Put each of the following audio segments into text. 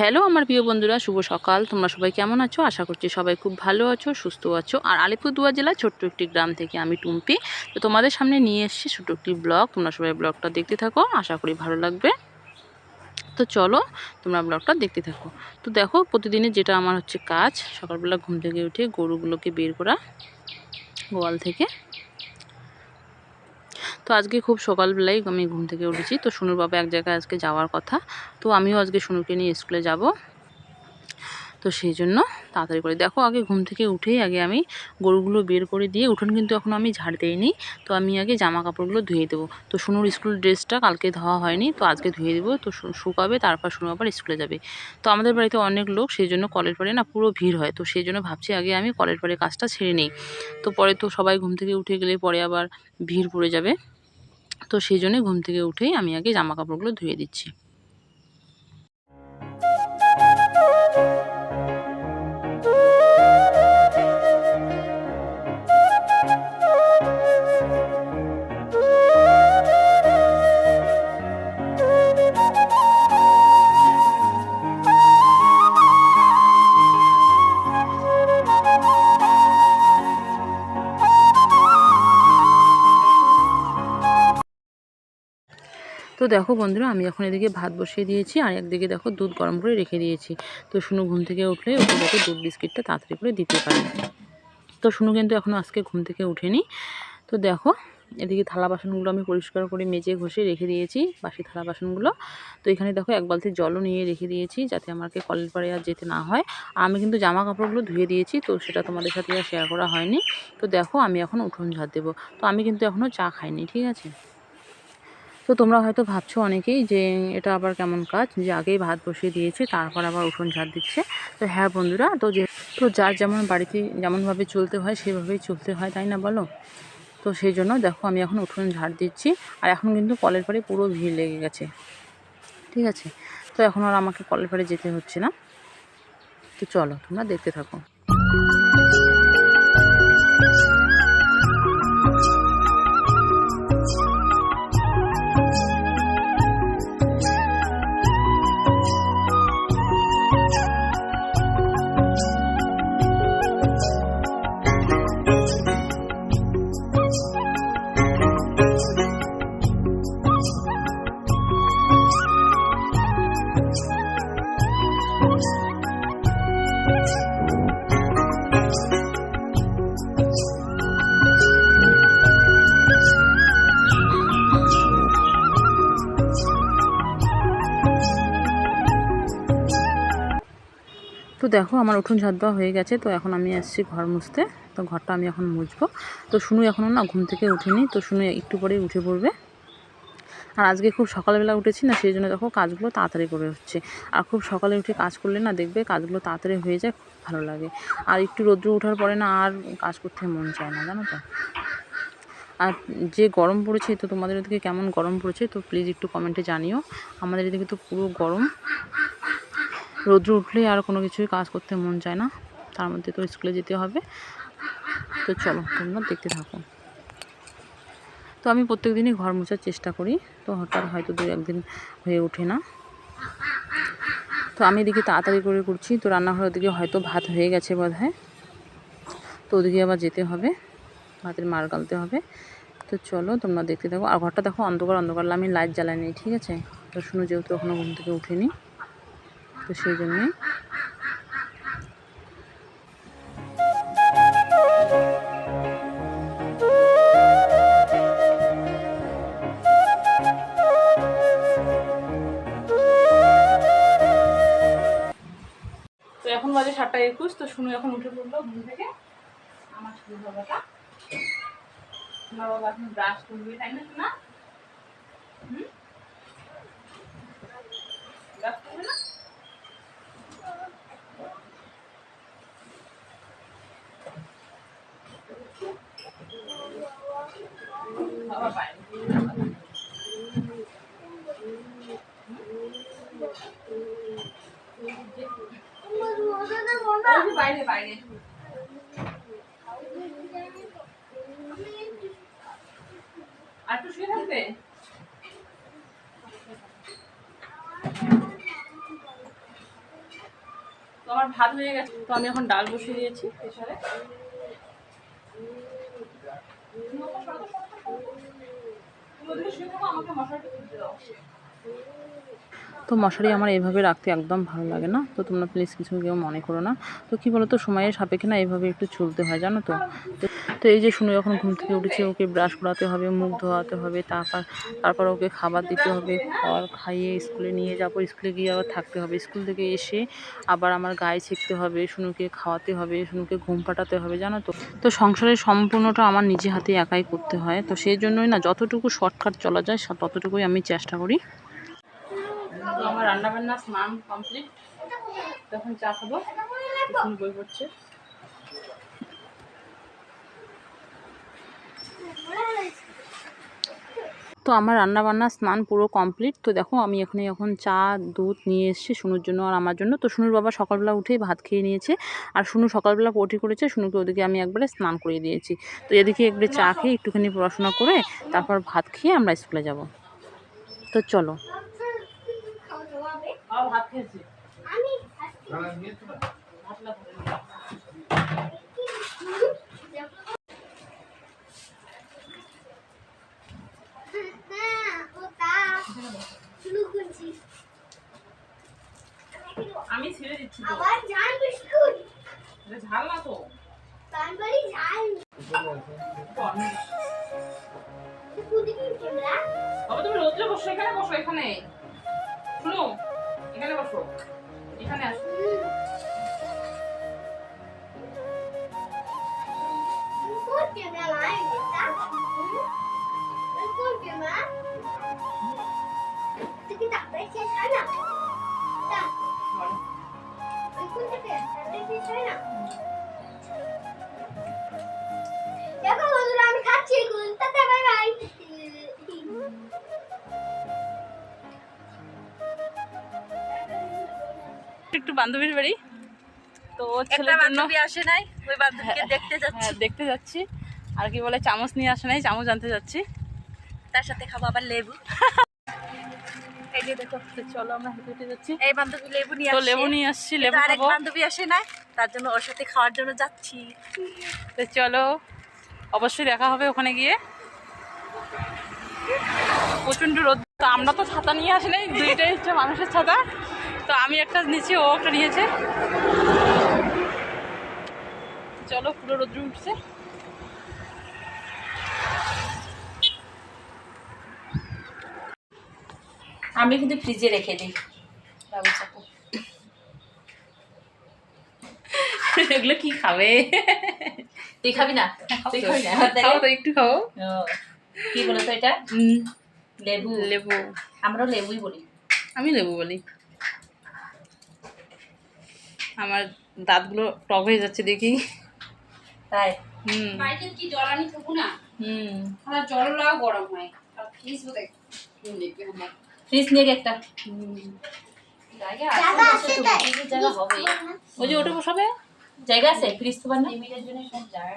Hello আমার প্রিয় বন্ধুরা, শুভ সকাল। তোমরা সবাই কেমন আছো? আশা করছি সবাই খুব ভালো আছো, সুস্থ আছো। আর আলিপুরদুয়ার জেলা ছোট্ট একটি গ্রাম থেকে আমি টুম্পি। তো তোমাদের সামনে নিয়ে এসেছি ছোটো একটি ব্লগ। তোমরা সবাই ব্লগটা দেখতে থাকো, আশা করি ভালো লাগবে। তো চলো, তোমরা ব্লগটা দেখতে থাকো। তো দেখো প্রতিদিনের যেটা আমার হচ্ছে কাজ, সকালবেলা ঘুম থেকে উঠে গরুগুলোকে বের করা গোয়াল থেকে। তো আজকে খুব সকালবেলায় আমি ঘুম থেকে উঠেছি। তো সুনুর বাবা এক জায়গায় আজকে যাওয়ার কথা। তো আমিও আজকে সুনুকে নিয়ে স্কুলে যাব। তো সেই জন্য তাড়াতাড়ি করে। দেখো, আগে ঘুম থেকে উঠেই আগে আমি গরুগুলো বের করে দিয়ে, উঠোন কিন্তু এখন আমি ঝাড় দিইনি। তো আমি আগে জামা কাপড়গুলো ধুয়ে দেবো। তো সুনুর স্কুল ড্রেসটা কালকে ধোয়া হয়নি, তো আজকে ধুয়ে দেবো। তো শুকাবে, তারপর সুনু আবার স্কুলে যাবে। তো আমাদের বাড়িতে অনেক লোক, সেই জন্য কলের পাড়ে না পুরো ভিড় হয়। তো সেই জন্য ভাবছি আগে আমি কলের পাড়ে কাজটা ছেড়ে নিই। তো পরে তো সবাই ঘুম থেকে উঠে গেলে পরে আবার ভিড় পড়ে যাবে। তো সেই জন্যে ঘুম থেকে উঠেই আমি আগে জামা কাপড়গুলো ধুয়ে দিচ্ছি। তো দেখো বন্ধুরা, আমি এখন এদিকে ভাত বসিয়ে দিয়েছি আর একদিকে দেখো দুধ গরম করে রেখে দিয়েছি। তো শুনু ঘুম থেকে উঠলে ওকে যাতে দুধ বিস্কিটটা তাড়াতাড়ি করে দিতে পারে তো শুনু কিন্তু এখনও আজকে ঘুম থেকে উঠেনি। তো দেখো, এদিকে থালা বাসনগুলো আমি পরিষ্কার করে মেজে ঘষে রেখে দিয়েছি, বাসি থালা বাসনগুলো। তো এখানে দেখো এক বালতি জলও নিয়ে রেখে দিয়েছি যাতে আমাকে কলের পাড়ে আর যেতে না হয়। আমি কিন্তু জামা কাপড়গুলো ধুয়ে দিয়েছি, তো সেটা তোমাদের সাথে আর শেয়ার করা হয়নি। তো দেখো আমি এখন উঠোন ঝাড় দেবো। তো আমি কিন্তু এখনও চা খাইনি, ঠিক আছে? তো তোমরা হয়তো ভাবছ অনেকেই যে এটা আবার কেমন কাজ? যে আগেই ভাত বসিয়ে দিয়েছে, তারপর আবার উঠোন ঝাড় দিচ্ছে। তো হ্যাঁ বন্ধুরা, তো যে তো যার যেমন বাড়িতে যেমনভাবে চলতে হয়, সেভাবেই চলতে হয়, তাই না বলো? তো সেই জন্য দেখো আমি এখন উঠোন ঝাড় দিচ্ছি, আর এখন কিন্তু কলের পাড়ে পুরো ভিড় লেগে গেছে। ঠিক আছে? তো এখন আর আমাকে কলের পাড়ে যেতে হচ্ছে না। তো চলো, তোমরা দেখতে থাকো। তো দেখো, আমার উঠোন দেওয়া হয়ে গেছে, তো এখন আমি আসছি ঘর মুছতে। তো ঘরটা আমি এখন মুছবো। তো শুনু এখনও না, ঘুম থেকে উঠিনি, তো শুনু একটু পরেই উঠে পড়বে। আর আজকে খুব সকালবেলা উঠেছি না, সেই জন্য দেখো কাজগুলো তাড়াতাড়ি করে হচ্ছে। আর খুব সকালে উঠে কাজ করলে না দেখবে কাজগুলো তাড়াতাড়ি হয়ে যায়, খুব ভালো লাগে। আর একটু রৌদ্র ওঠার পরে না আর কাজ করতে মন চায় না, জানো তো। আর যে গরম পড়েছে, তো তোমাদের ওদিকে কেমন গরম পড়েছে, তো প্লিজ একটু কমেন্টে জানিও। আমাদের এদিকে তো পুরো গরম। রৌদ্র উঠলে আর কোনো কিছুই কাজ করতে মন চায় না, তার মধ্যে তো স্কুলে যেতে হবে। তো চলো তোমরা দেখতে থাকো। তো আমি প্রত্যেক দিনই ঘর মোছার চেষ্টা করি। তো হঠাৎ হয়তো দু একদিন হয়ে ওঠে না। তো আমি এদিকে তাড়াতাড়ি করে করছি। তো রান্নাঘরের দিকে হয়তো ভাত হয়ে গেছে বোধ হয় তো ওদিকে আবার যেতে হবে। ভাতের মার গালতে হবে। তো চলো তোমরা দেখতে থাকো। আর ঘরটা দেখো অন্ধকার অন্ধকার। আমি লাইট জ্বালাই জ্বালাইনি, ঠিক আছে? তো শুনো, যেহেতু এখনও ঘুম থেকে উঠিনি। তো সেই জন্যে তো এখন বাজে সাতটা একুশ, তো শুনু এখন উঠে পড়ল ঘুম থেকে। আমার শুরু বাবাটা। বাবা এখন ব্রাশ করবে, তাই না শোনা হুম? ব্রাশ করবে না? বাবা বাইরে। বাইরে বাইরে। আর একটু শুয়ে থাকবে? আমার ভাত হয়ে গেছে, তো আমি এখন ডাল বসিয়ে দিয়েছি প্রেসারে। তো মশারি আমার এভাবে রাখতে একদম ভালো লাগে না। তো তোমরা প্লিজ কিছু কেউ মনে করো না। তো কী বলো তো সময়ের সাপেক্ষে না এভাবে একটু চলতে হয়, জানো তো? তো- এই যে শুনে যখন ঘুম থেকে উঠেছে, ওকে ব্রাশ করাতে হবে, মুখ ধোয়াতে হবে, তারপর তারপর ওকে খাবার দিতে হবে খাবার খাইয়ে স্কুলে নিয়ে যাব স্কুলে গিয়ে আবার থাকতে হবে। স্কুল থেকে এসে আবার আমার গায়ে ছেঁকতে হবে, শুনুকে খাওয়াতে হবে, শুনুকে ঘুম পাঠাতে হবে, জানো তো? তো সংসারের সম্পূর্ণটা আমার নিজে হাতে একাই করতে হয়। তো সেই জন্যই না যতটুকু শর্টকাট চলা যায় ততটুকুই আমি চেষ্টা করি। তো আমার রান্না বান্না স্নান কমপ্লিট। তখন চা খাব। এখন বই পড়ছে। তো আমার রান্না বান্না স্নান পুরো কমপ্লিট। তো দেখো, আমি এখানে এখন চা, দুধ নিয়ে এসেছি শুনুর জন্য আর আমার জন্য। তো শুনুর বাবা সকালবেলা উঠেই ভাত খেয়ে নিয়েছে। আর শুনু সকালবেলা পটি করেছে শুনুকে ওদিকে আমি একবারে স্নান করিয়ে দিয়েছি। তো এদিকে একবারে চা খেয়ে একটুখানি পড়াশোনা করে তারপর ভাত খেয়ে আমরা স্কুলে যাব। তো চলো। ভাত খেয়েছি। আমি ছেড়ে দিচ্ছি আবার ঝাল বিস্কুট। এটা ঝাল না তো। তারপরে ঝাল। বাবা তুমি রোদ্রে বসো এখানে বসো এখানে। শুনো এখানে বসো। এখানে আসো। Thank ক্যামেরা একটু বান্ধবীর বাড়ি। তো ছেলের জন্য আসে নাই ওই বান্ধবীকে দেখতে যাচ্ছি। হ্যাঁ দেখতে যাচ্ছি। আর কি বলে চামচ নিয়ে আসে নাই চামচ আনতে যাচ্ছি। তার সাথে খাব আবার লেবু। এই যে দেখো চলো আমরা হেঁটে হেঁটে যাচ্ছি। এই বান্ধবী লেবু নিয়ে আসছে। লেবু নিয়ে আসছি লেবু খাব। বান্ধবী আসে নাই তার জন্য ওর সাথে খাওয়ার জন্য যাচ্ছি। তো চলো অবশ্যই দেখা হবে ওখানে গিয়ে। প্রচণ্ড রোদ তো আমরা তো ছাতা নিয়ে আসি নাই দুইটাই হচ্ছে মানুষের ছাতা। তো আমি একটা নিয়েছি ও একটা নিয়েছে। চলো পুরো রোদ্র উঠছে। আমি কিন্তু ফ্রিজে রেখে দিই। বাবু চাকু এগুলো কি খাবে? তুই খাবি না? তুই খাবি না? একটু খাও কি বলো তো এটা লেবু। লেবু। আমরাও লেবুই বলি। আমি লেবু বলি। আমার দাঁতগুলো টক হয়ে যাচ্ছে দেখি। তাই? হুম। বাড়িতে কি জল আনি থাকব না? হুম। আর জলটাও গরম হয়। আর ফ্রিজ বোধহয় ফ্রিজ নিয়ে একটা। ওই যে ওটা বসাবে? জায়গা আছে ফ্রিজ তো না? টিভির জন্য সব জায়গা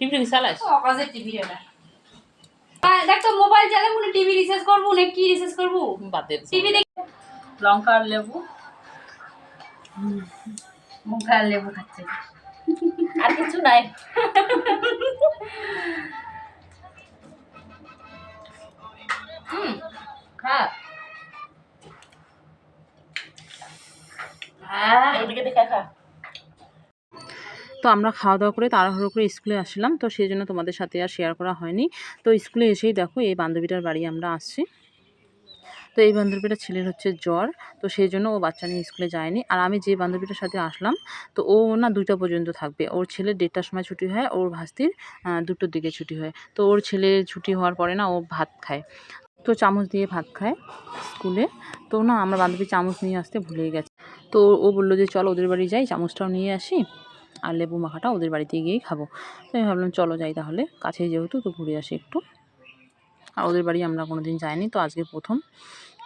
টিভি চালাস অকাজের টিভি ওটা হ্যাঁ, দেখ তো মোবাইল চালাবো টিভি রিচার্জ করব না কি রিচার্জ করব? টিভি দেখ লঙ্কা আর লেবু। মুখে আর লেবু খাচ্ছে। আর কিছু নাই। হুম খা। এদিকে দেখে খা। তো আমরা খাওয়া দাওয়া করে তাড়াহুড়ো করে স্কুলে আসলাম তো সেই জন্য তোমাদের সাথে আর শেয়ার করা হয়নি। তো স্কুলে এসেই দেখো এই বান্ধবীটার বাড়ি আমরা আসছি। তো এই বান্ধবীটা ছেলের হচ্ছে জ্বর, তো সেই জন্য ও বাচ্চা নিয়ে স্কুলে যায়নি। আর আমি যে বান্ধবীটার সাথে আসলাম, তো ও না দুইটা পর্যন্ত থাকবে। ওর ছেলে দেড়টার সময় ছুটি হয়, ওর ভাস্তির দুটোর দিকে ছুটি হয়। তো ওর ছেলে ছুটি হওয়ার পরে না ও ভাত খায়। তো চামচ দিয়ে ভাত খায় স্কুলে। তো না আমরা বান্ধবী চামচ নিয়ে আসতে ভুলে গেছে। তো ও বলল যে, চল ওদের বাড়ি যাই, চামচটাও নিয়ে আসি আর লেবু মাখাটা ওদের বাড়িতে গিয়েই খাব। তো আমি ভাবলাম, চলো যাই তাহলে, কাছেই যেহেতু তো ঘুরে আসি একটু। আর ওদের বাড়ি আমরা কোনো দিন যাইনি, তো আজকে প্রথম।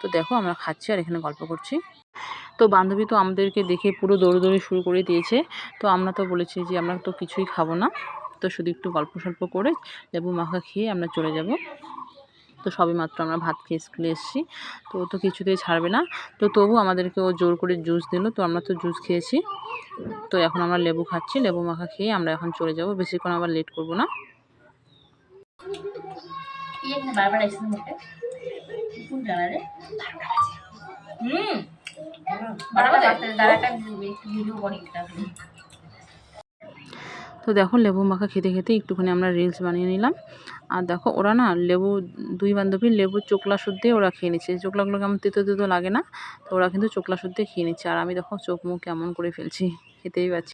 তো দেখো আমরা খাচ্ছি আর এখানে গল্প করছি। তো বান্ধবী তো আমাদেরকে দেখে পুরো দৌড়দৌড়ি শুরু করে দিয়েছে। তো আমরা তো বলেছি যে আমরা তো কিছুই খাব না। তো শুধু একটু গল্প সল্প করে লেবু মাখা খেয়ে আমরা চলে যাব। তো সবে মাত্র আমরা ভাত খেয়ে স্কুলে এসেছি। তো ও তো কিছুতেই ছাড়বে না। তো তবু আমাদেরকে ও জোর করে জুস দিল। তো আমরা তো জুস খেয়েছি। তো এখন আমরা লেবু খাচ্ছি। লেবু মাখা খেয়ে আমরা এখন চলে যাব। বেশিক্ষণ আবার লেট করব না। এখানে বারবার আসছে মুখে। কোন জানারে হুম। বারবার দাঁড়াটা ভিডিও করি তো দেখো লেবু মাখা খেতে খেতে একটুখানি আমরা রিলস বানিয়ে নিলাম। আর দেখো ওরা না লেবু দুই বান্ধবী লেবু চোকলা শুদ্ধে ওরা খেয়ে নিচ্ছে। চোকলাগুলো কেমন তেতো তেতো লাগে না তো ওরা কিন্তু চোকলা শুদ্ধে খেয়ে নিচ্ছে। আর আমি দেখো চোখ মুখ কেমন করে ফেলছি খেতেই পাচ্ছি